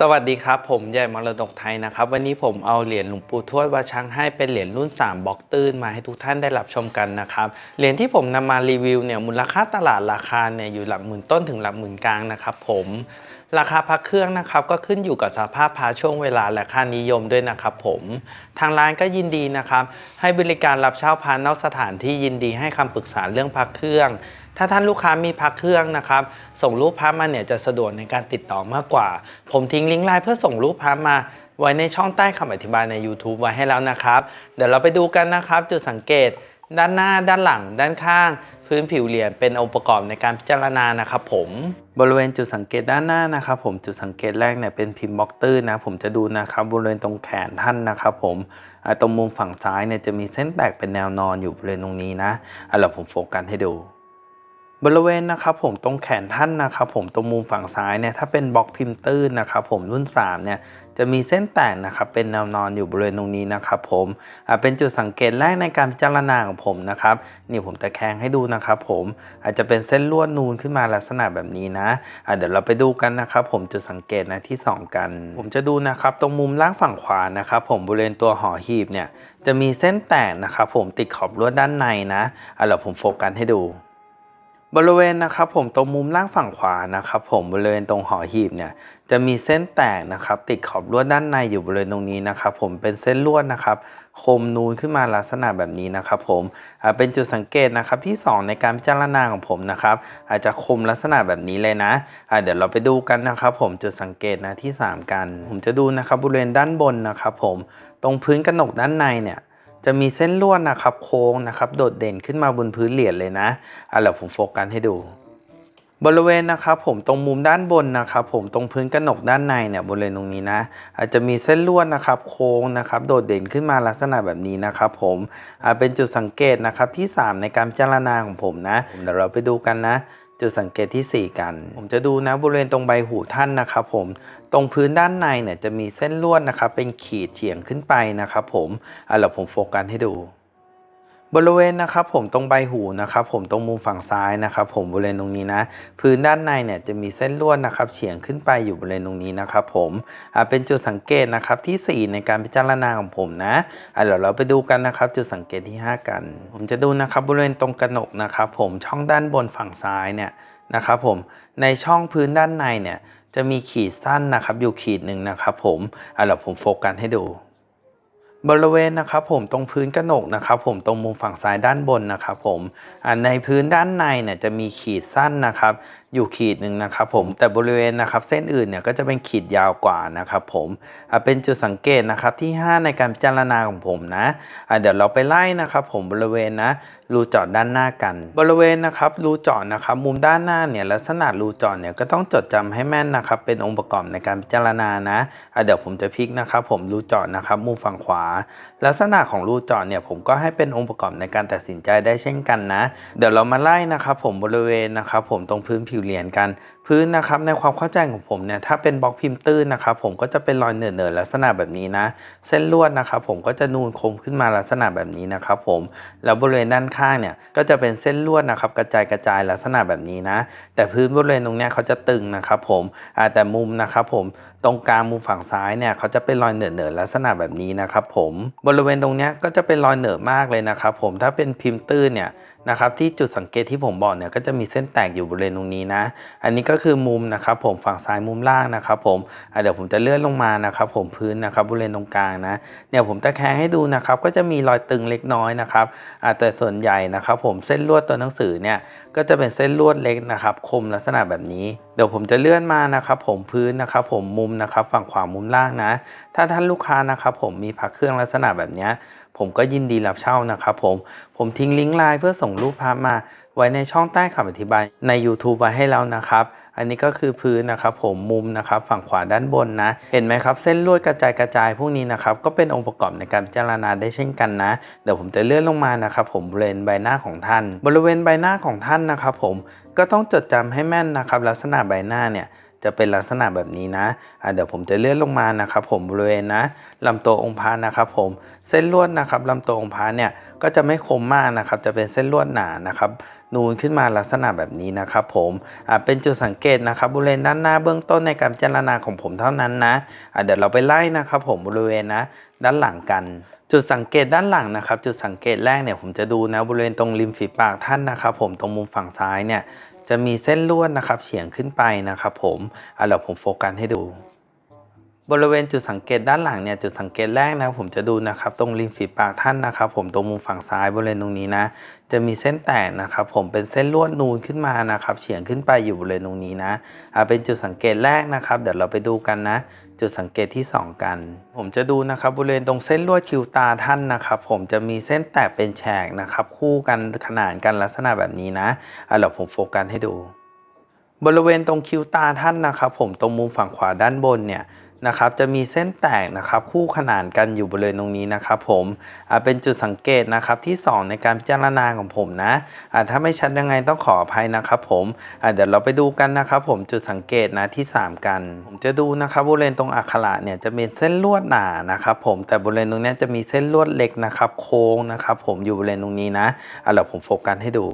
สวัสดีครับ ผมใหญ่มรดกไทยนะครับ วันนี้ผมเอาเหรียญหลวงปู่ทวดวาชังให้เป็นเหรียญรุ่น 3บล็อกตื้นมาให้ทุกท่านได้รับชมกันนะครับเหรียญที่ผมนำมารีวิวเนี่ยมูลค่าตลาดราคาเนี่ยอยู่หลักหมื่นต้นถึงหลักหมื่นกลางนะครับผม ราคาพระเครื่องนะครับก็ขึ้นอยู่กับสภาพพระช่วงเวลาและค่านิยมด้วยนะครับผมทางร้านก็ยินดีนะครับให้บริการรับเช่าพระนอกสถานที่ยินดีให้คำปรึกษาเรื่องพระเครื่อง ถ้าท่านลูกค้ามีพักเครื่องนะครับส่งรูปพระมาเนี่ยจะสะดวกในการติดต่อมากกว่า ผมทิ้งลิงก์ไลน์เพื่อส่งรูปพระมาไว้ในช่องใต้คำอธิบายใน YouTube ไว้ให้แล้วนะครับ เดี๋ยวเราไปดูกันนะครับจุดสังเกต ด้านหน้าด้านหลัง ด้านข้าง พื้นผิวเหรียญเป็นองค์ประกอบในการพิจารณานะครับผม บริเวณจุดสังเกตด้านหน้านะครับผมจุดสังเกตแรกเนี่ยเป็นพิมพ์บล็อกตื้นนะผมจะดูนะครับบริเวณตรงแขนท่านนะครับผมตรงมุมฝั่งซ้ายเนี่ยจะมีเส้นแบกเป็นแนวนอนอยู่บริเวณตรงนี้นะเอะผมโฟกัสให้ดู บริเวณนะครับผมตรงแขนท่านนะครับผมตรงมุมฝั่งซ้ายเนี่ยถ้าเป็นบล็อกพิมพ์ตื้นนะครับผมรุ่น3เนี่ยจะมีเส้นแตกนะครับเป็นแนวนอนอยู่บริเวณตรงนี้นะครับผมอ่าเป็นจุดสังเกตแรกในการพิจารณาของผมนะครับนี่ผมตะแคงให้ดูนะครับผมอาจจะเป็นเส้นลวดนูนขึ้นมาลักษณะแบบนี้นะอ่าเดี๋ยวเราไปดูกันนะครับผมจุดสังเกตนะที่ 2 กัน ผมจะดูนะครับตรงมุมล่างฝั่งขวานะครับผมบริเวณตัวหอหีบเนี่ยจะมีเส้นแตกนะครับผมติดขอบลวดด้านในนะอ่าเดี๋ยวผมโฟกัสให้ดู บริเวณนะครับผมตรงมุมล่างฝั่งขวานะครับผมบริเวณตรงหอหีบเนี่ยจะมีเส้นแตกนะครับติดขอบลวดด้านในอยู่บริเวณตรงนี้นะครับผมเป็นเส้นลวดนะครับคมนูนขึ้นมาลักษณะแบบนี้นะครับผมเป็นจุดสังเกตนะครับที่ 2 ในการพิจารณาของผมนะครับอาจจะคมลักษณะแบบนี้เลยนะเดี๋ยวเราไปดูกันนะครับผมจุดสังเกตนะที่ 3 กัน ผมจะดูนะครับบริเวณด้านบนนะครับผมตรงพื้นกระหนกด้านในเนี่ย จะมีเส้นลวดนะครับโค้งนะครับ โดดเด่นขึ้นมาบนพื้นเหรียญเลยนะอะเดี๋ยวผมโฟกัสให้ดูบริเวณนะครับผมตรงมุมด้านบนนะครับผมตรงพื้นกระหนกด้านในเนี่ยบริเวณตรงนี้นะ อาจจะมีเส้นลวดนะครับโค้งนะครับโดดเด่นขึ้นมาลักษณะแบบนี้นะครับผมอ่าเป็นจุดสังเกตนะครับที่ 3 ในการพิจารณาของผมนะเดี๋ยวเราไปดูกันนะ จุดสังเกตที่ 4 กัน ผมจะดูนะบริเวณตรงใบหูท่านนะครับผมตรงพื้นด้านในเนี่ยจะมีเส้นลวดนะครับเป็นขีดเฉียงขึ้นไปนะครับผมอะเดี๋ยวผมโฟกัสให้ดู บริเวณนะครับผมตรงใบหูนะครับผมตรงมุมฝั่งซ้ายนะครับผมบริเวณตรงนี้นะ พื้นด้านในเนี่ยจะมีเส้นลวดนะครับเฉียงขึ้นไปอยู่บริเวณตรงนี้นะครับผมอ่าเป็นจุดสังเกตนะครับที่ 4 ในการพิจารณาของผมนะอะเดี๋ยวเราไปดูกันนะครับ จุดสังเกตที่ 5 กัน ผมจะดูนะครับบริเวณตรงกระหนกนะครับผมช่องด้านบนฝั่งซ้ายเนี่ยนะครับผมในช่องพื้นด้านในเนี่ยจะมีขีดสั้นนะครับอยู่ขีดหนึ่งนะครับผมอะเดี๋ยวผมโฟกัสให้ดู บริเวณนะครับผมตรงพื้นกระหนกนะครับผมตรงมุมฝั่งซ้ายด้านบนนะครับผมในพื้นด้านในเนี่ยจะมีขีดสั้นนะครับอยู่ขีดหนึ่งนะครับผมแต่บริเวณนะครับเส้นอื่นเนี่ยก็จะเป็นขีดยาวกว่านะครับผมเป็นจุดสังเกตนะครับที่ 5 ในการพิจารณาของผมนะเดี๋ยวเราไปไล่นะครับผมบริเวณนะ รูเจาะด้านหน้ากัน บริเวณนะครับรูเจาะนะครับมุมด้านหน้าเนี่ยลักษณะรูเจาะเนี่ยก็ต้องจดจำให้แม่นนะครับเป็นองค์ประกอบในการพิจารณานะะเดี๋ยวผมจะพลิกนะครับผมรูเจาะนะครับมุมฝั่งขวา ลักษณะของรูเจาะเนี่ยผมก็ให้เป็นองค์ประกอบในการตัดสินใจได้เช่นกันนะ เดี๋ยวเรามาไล่นะครับผมบริเวณนะครับผมตรงพื้นผิวเหรียญกันพื้นนะครับในความเข้าใจของผมเนี่ยถ้าเป็นบล็อกพิมพ์ตื้นนะครับผมก็จะเป็นรอยเหนือๆลักษณะแบบนี้นะ เส้นลวดนะครับผมก็จะนูนคมขึ้นมาลักษณะแบบนี้นะครับผมแล้วบริเวณด้านข้างเนี่ยก็จะเป็นเส้นลวดนะครับกระจายกระจายลักษณะแบบนี้นะ แต่พื้นบริเวณตรงเนี้ยเขาจะตึงนะครับผมแต่มุมนะครับผมตรงกลางมุมฝั่งซ้ายเนี่ยเขาจะเป็นรอยเหนือๆลักษณะแบบนี้นะครับผมบริเวณตรงเนี้ยก็จะเป็นรอยเหนือมากเลยนะครับผมถ้าเป็นพิมพ์ตื้นเนี่ย นะครับที่จุดสังเกตที่ผมบอกเนี่ยก็จะมีเส้นแตกอยู่บริเวณตรงนี้นะ อันนี้ก็คือมุมนะครับผมฝั่งซ้ายมุมล่างนะครับผมเดี๋ยวผมจะเลื่อนลงมานะครับผมพื้นนะครับบริเวณตรงกลางนะเนี่ยผมตะแคงให้ดูนะครับก็จะมีรอยตึงเล็กน้อยนะครับแต่ส่วนใหญ่นะครับผมเส้นลวดตัวหนังสือเนี่ยก็จะเป็นเส้นลวดเล็กนะครับคมลักษณะแบบนี้ เดี๋ยวผมจะเลื่อนมานะครับผมพื้นนะครับผมมุมนะครับฝั่งขวามุมล่างนะ ถ้าท่านลูกค้านะครับผมมีพักเครื่องลักษณะแบบเนี้ย ผมก็ยินดีรับเช่านะครับผม ผมทิ้งลิงก์ไลน์เพื่อส่งรูปภาพมาไว้ในช่องใต้คำอธิบายใน YouTube ไว้ให้แล้วนะครับ อันนี้ก็คือพื้นนะครับผมมุมนะครับฝั่งขวาด้านบนนะ เห็นไหมครับ เส้นลวดกระจายกระจายพวกนี้นะครับก็เป็นองค์ประกอบในการพิจารณาได้เช่นกันนะ เดี๋ยวผมจะเลื่อนลงมานะครับผมบริเวณใบหน้าของท่าน บริเวณใบหน้าของท่านนะครับผมก็ต้องจดจำให้แม่นนะครับลักษณะใบหน้าเนี่ย จะเป็นลักษณะแบบนี้นะะเดี๋ยวผมจะเลื่อนลงมานะครับผมบริเวณนะลำตัวองค์พระนะครับผมเส้นลวดนะครับลำตัวองค์พระเนี่ยก็จะไม่คมมากนะครับจะเป็นเส้นลวดหนานะครับนูนขึ้นมาลักษณะแบบนี้นะครับผมเป็นจุดสังเกตนะครับบริเวณด้านหน้าเบื้องต้นในการพิจารณาของผมเท่านั้นนะะเดี๋ยวเราไปไล่นะครับผมบริเวณนะด้านหลังกันจุดสังเกตด้านหลังนะครับ จุดสังเกตแรกเนี่ยผมจะดูนะบริเวณตรงริมฝีปากท่านนะครับ ผมตรงมุมฝั่งซ้ายเนี่ย จะมีเส้นลวดนะครับเฉียงขึ้นไปนะครับผมอะเดี๋ยวผมโฟกัสให้ดู บริเวณจุดสังเกตด้านหลังเนี่ยจุดสังเกตแรกนะผมจะดูนะครับตรงริมฝีปากท่านนะครับ ผมตรงมุมฝั่งซ้ายบริเวณตรงนี้นะ จะมีเส้นแตกนะครับ ผมเป็นเส้นลวดนูนขึ้นมานะครับเฉียงขึ้นไปอยู่บริเวณตรงนี้นะอ่าเป็นจุดสังเกตแรกนะครับ เดี๋ยวเราไปดูกันนะ จุดสังเกตที่ 2 กัน ผมจะดูนะครับบริเวณตรงเส้นลวดคิวตาท่านนะครับ ผมจะมีเส้นแตกเป็นแฉกนะครับ คู่กันขนานกันลักษณะแบบนี้นะอ่าเดี๋ยวผมโฟกัสให้ดู บริเวณตรงคิ้วตาท่านนะครับ ผมตรงมุมฝั่งขวาด้านบนเนี่ย นะครับจะมีเส้นแตกนะครับคู่ขนานกันอยู่บริเวณตรงนี้นะครับผมเป็นจุดสังเกตนะครับที่ 2 ในการพิจารณาของผมนะถ้าไม่ชัดยังไงต้องขออภัยนะครับผมเดี๋ยวเราไปดูกันนะครับผมจุดสังเกตนะที่ 3 กัน ผมจะดูนะครับบริเวณตรงอักขระเนี่ยจะมีเส้นลวดหนานะครับผมแต่บริเวณตรงนี้จะมีเส้นลวดเล็กนะครับโค้งนะครับผมอยู่บริเวณตรงนี้นะเดี๋ยวผมโฟกัสให้ดู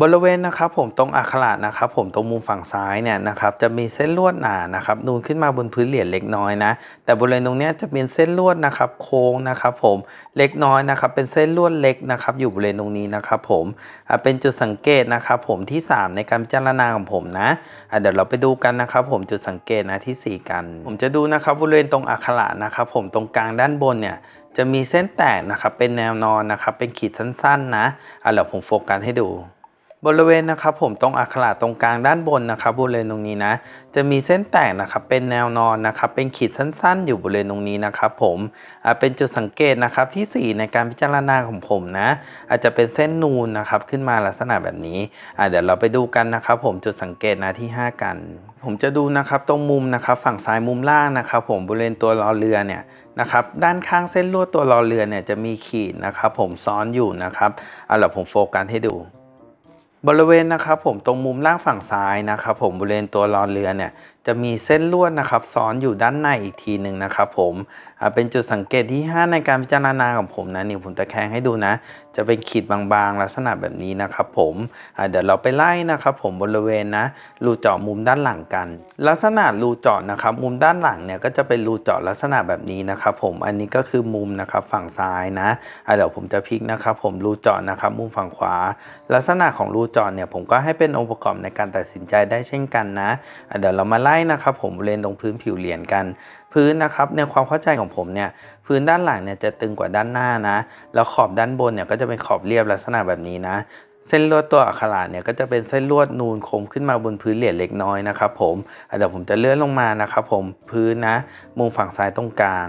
บริเวณนะครับผมตรงอักขระนะครับผมตรงมุมฝั่งซ้ายเนี่ยนะครับจะมีเส้นลวดหนานะครับนูนขึ้นมาบนพื้นเหรียญเล็กน้อยนะแต่บริเวณตรงนี้จะเป็นเส้นลวดนะครับโค้งนะครับผมเล็กน้อยนะครับเป็นเส้นลวดเล็กนะครับอยู่บริเวณตรงนี้นะครับผมเป็นจุดสังเกตนะครับผมที่ 3 ในการพิจารณาของผมนะอะเดี๋ยวเราไปดูกันนะครับผมจุดสังเกตนะที่ 4 กัน ผมจะดูนะครับบริเวณตรงอักขระนะครับผมตรงกลางด้านบนเนี่ยจะมีเส้นแตกนะครับเป็นแนวนอนนะครับเป็นขีดสั้นๆนะอะเดี๋ยวผมโฟกัสให้ดู บริเวณนะครับผมตรงอักขระตรงกลางด้านบนนะครับบริเวณตรงนี้นะ จะมีเส้นแตกนะครับเป็นแนวนอนนะครับเป็นขีดสั้นๆ อยู่บริเวณตรงนี้นะครับผมเป็นจุดสังเกตนะครับที่ 4 ในการพิจารณาของผมนะ อาจจะเป็นเส้นนูนนะครับขึ้นมาลักษณะแบบนี้เดี๋ยวเราไปดูกันนะครับผมจุดสังเกตนะที่ 5 กัน ผมจะดูนะครับตรงมุมนะครับฝั่งซ้ายมุมล่างนะครับผมบริเวณตัวรอเรือเนี่ยนะครับด้านข้างเส้นลวดตัวรอเรือเนี่ยจะมีขีดนะครับผมซ้อนอยู่นะครับเอาล่ะผมโฟกัสให้ดู บริเวณนะครับผมตรงมุมล่างฝั่งซ้ายนะครับผมบริเวณตัวรอนเรือเนี่ยจะมีเส้นลวดนะครับซ้อนอยู่ด้านในอีกทีหนึ่งนะครับผมเป็นจุดสังเกตที่ 5 ในการพิจารณาของผมนะนี่ผมตะแคงให้ดูนะ จะเป็นขีดบางๆ ลักษณะแบบนี้นะครับผมเดี๋ยวเราไปไล่นะครับผมบริเวณนะรูเจาะมุมด้านหลังกัน ลักษณะรูเจาะนะครับมุมด้านหลังเนี่ยก็จะเป็นรูเจาะลักษณะแบบนี้นะครับผมอันนี้ก็คือมุมนะครับฝั่งซ้ายนะเดี๋ยวผมจะพลิกนะครับผมรูเจาะนะครับมุมฝั่งขวา ลักษณะของรูจาะเนี่ยผมก็ให้เป็นองค์ประกอบในการตัดสินใจได้เช่นกันนะเดี๋ยวเรามาไล่นะครับผมบริเวณตรงพื้นผิวเหรียญกัน พื้นนะครับในความเข้าใจของผมเนี่ยพื้นด้านหลังเนี่ยจะตึงกว่าด้านหน้านะ แล้วขอบด้านบนเนี่ยก็จะเป็นขอบเรียบลักษณะแบบนี้นะเส้นลวดตัวอักขระเนี่ยก็จะเป็นเส้นลวดนูนคมขึ้นมาบนพื้นเหรียญเล็กน้อยนะครับผมเดี๋ยวผมจะเลื่อนลงมานะครับผมพื้นนะมุมฝั่งซ้ายตรงกลาง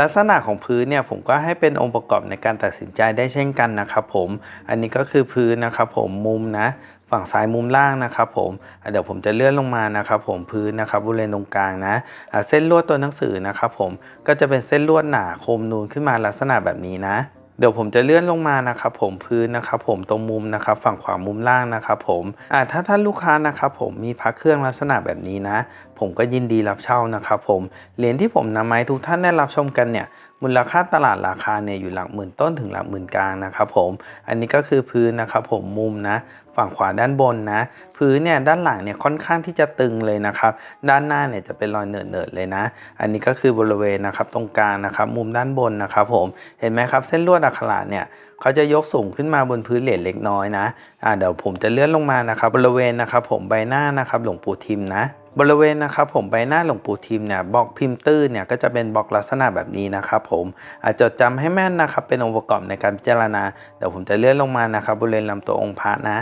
ลักษณะของพื้นเนี่ยผมก็ให้เป็นองค์ประกอบในการตัดสินใจได้เช่นกันนะครับผม อันนี้ก็คือพื้นนะครับผมมุมนะฝั่งซ้ายมุมล่างนะครับผมเดี๋ยวผมจะเลื่อนลงมานะครับผมพื้นนะครับบริเวณตรงกลางนะอะเส้นลวดตัวหนังสือนะครับผมก็จะเป็นเส้นลวดหนาคมนูนขึ้นมาลักษณะแบบนี้นะ เดี๋ยวผมจะเลื่อนลงมานะครับผมพื้นนะครับผมตรงมุมนะครับฝั่งขวามุมล่างนะครับผมอ่าถ้าท่านลูกค้านะครับผมมีพักเครื่องลักษณะแบบนี้นะ ผมก็ยินดีรับเช่านะครับผมเหรียญที่ผมนำมาให้ทุกท่านได้รับชมกันเนี่ย มูลค่าตลาดราคาเนี่ยอยู่หลักหมื่นต้นถึงหลักหมื่นกลางนะครับผม อันนี้ก็คือพื้นนะครับผมมุมนะฝั่งขวาด้านบนนะ พื้นเนี่ยด้านหลังเนี่ยค่อนข้างที่จะตึงเลยนะครับ ด้านหน้าเนี่ยจะเป็นรอยเนิร์ดๆเลยนะ อันนี้ก็คือบริเวณนะครับตรงกลางนะครับ มุมด้านบนนะครับผมเห็นไหมครับ เส้นลวดอักขระเนี่ยเขาจะยกสูงขึ้นมาบนพื้นเหรียญเล็กน้อยนะอ่าเดี๋ยวผมจะเลื่อนลงมานะครับ บริเวณนะครับผมใบหน้านะครับหลวงปู่ทิมนะ บริเวณนะครับผมใบหน้าหลวงปู่ทิมเนี่ยบล็อกพิมพ์ตื้นเนี่ยก็จะเป็นบล็อกลักษณะแบบนี้นะครับผมอาจจดจำให้แม่นนะครับเป็นองค์ประกอบในการพิจารณาเดี๋ยวผมจะเลื่อนลงมานะครับบริเวณลำตัวองค์พระนะ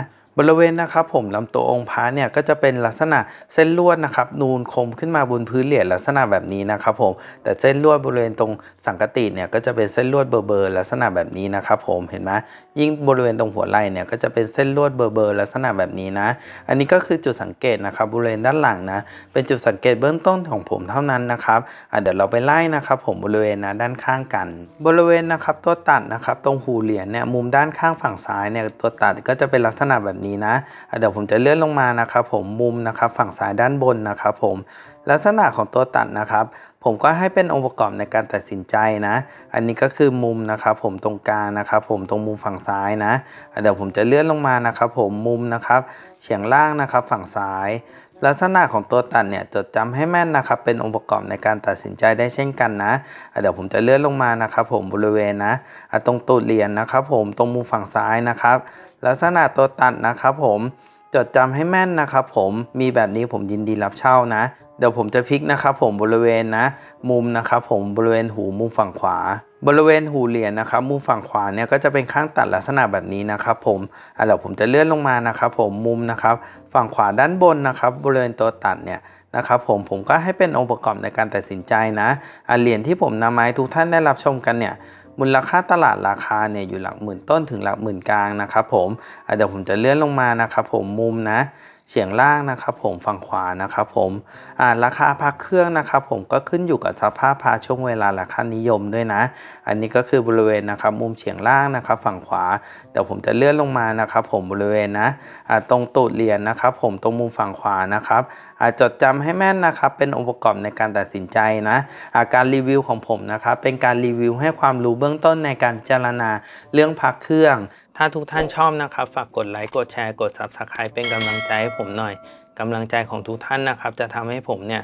ริเวณนะครับผมลำตัวองค์พระเนี่ยก็จะเป็นลักษณะเส้นลวดนะครับนูนคมขึ้นมาบนพื้นเหรียญลักษณะแบบนี้นะครับผมแต่เส้นลวดบริเวณตรงสังกติเนี่ยก็จะเป็นเส้นลวดเบอร์เบอร์ลักษณะแบบนี้นะครับผมเห็นไหมยิ่งบริเวณตรงหัวไหล่เนี่ยก็จะเป็นเส้นลวดเบอร์เบอร์ลักษณะแบบนี้นะ อันนี้ก็คือจุดสังเกตนะครับบริเวณด้านหลังนะเป็นจุดสังเกตเบื้องต้นของผมเท่านั้นนะครับเดี๋ยวเราไปไล่นะครับผมบริเวณนะด้านข้างกัน บริเวณนะครับตัวตัดนะครับตรงหูเหรียญเนี่ยมุมด้านข้างฝั่งซ้ายเนี่ยตัวตัดก็จะเป็นลักษณะแบบนี้นี้นะ เดี๋ยวผมจะเลื่อนลงมานะครับผมมุมนะครับฝั่งซ้ายด้านบนนะครับผมลักษณะของตัวตัดนะครับ ผมก็ให้เป็นองค์ประกอบในการตัดสินใจนะ อันนี้ก็คือมุมนะครับผมตรงกลางนะครับผมตรงมุมฝั่งซ้ายนะ เดี๋ยวผมจะเลื่อนลงมานะครับผมมุมนะครับเฉียงล่างนะครับฝั่งซ้าย ลักษณะของตัวตัดเนี่ยจดจำให้แม่นนะครับ เป็นองค์ประกอบในการตัดสินใจได้เช่นกันนะะเดี๋ยวผมจะเลื่อนลงมานะครับ ผมบริเวณนะะตรงตูดเหรียญนะครับ ผมตรงมุมฝั่งซ้ายนะครับ ลักษณะตัวตัดนะครับ ผมจดจำให้แม่นนะครับ ผมมีแบบนี้ผมยินดีรับเช่านะ เดี๋ยวผมจะพลิกนะครับ ผมบริเวณนะ มุมนะครับ ผมบริเวณหูมุมฝั่งขวา บริเวณหูเหรียญนะครับมุมฝั่งขวาเนี่ยก็จะเป็นข้างตัดลักษณะแบบนี้นะครับผมอะเดี๋ยวผมจะเลื่อนลงมานะครับผมมุมนะครับฝั่งขวาด้านบนนะครับบริเวณตัวตัดเนี่ยนะครับผมผมก็ให้เป็นองค์ประกอบในการตัดสินใจนะอะเหรียญที่ผมนำมาให้ทุกท่านได้รับชมกันเนี่ยมูลค่าตลาดราคาเนี่ยอยู่หลักหมื่นต้นถึงหลักหมื่นกลางนะครับผมเดี๋ยวผมจะเลื่อนลงมานะครับผมมุมนะ เฉียงล่างนะครับผมฝั่งขวานะครับผมอ่าราคาพักเครื่องนะครับผมก็ขึ้นอยู่กับสภาพพาช่วงเวลาราคานิยมด้วยนะ อันนี้ก็คือบริเวณนะครับมุมเฉียงล่างนะครับฝั่งขวาเดี๋ยวผมจะเลื่อนลงมานะครับผมบริเวณนะอ่าตรงตูดเหรียญนะครับผมตรงมุมฝั่งขวานะครับอ่าจดจำให้แม่นนะครับเป็นองค์ประกอบในการตัดสินใจนะอ่าการรีวิวของผมนะครับเป็นการรีวิวให้ความรู้เบื้องต้นในการพิจารณาเรื่องพักเครื่อง ถ้าทุกท่านชอบนะครับ ฝากกดไลค์กดแชร์กด Subscribe เป็นกำลังใจให้ผมหน่อยกำลังใจของทุกท่านนะครับ จะทำให้ผมเนี่ย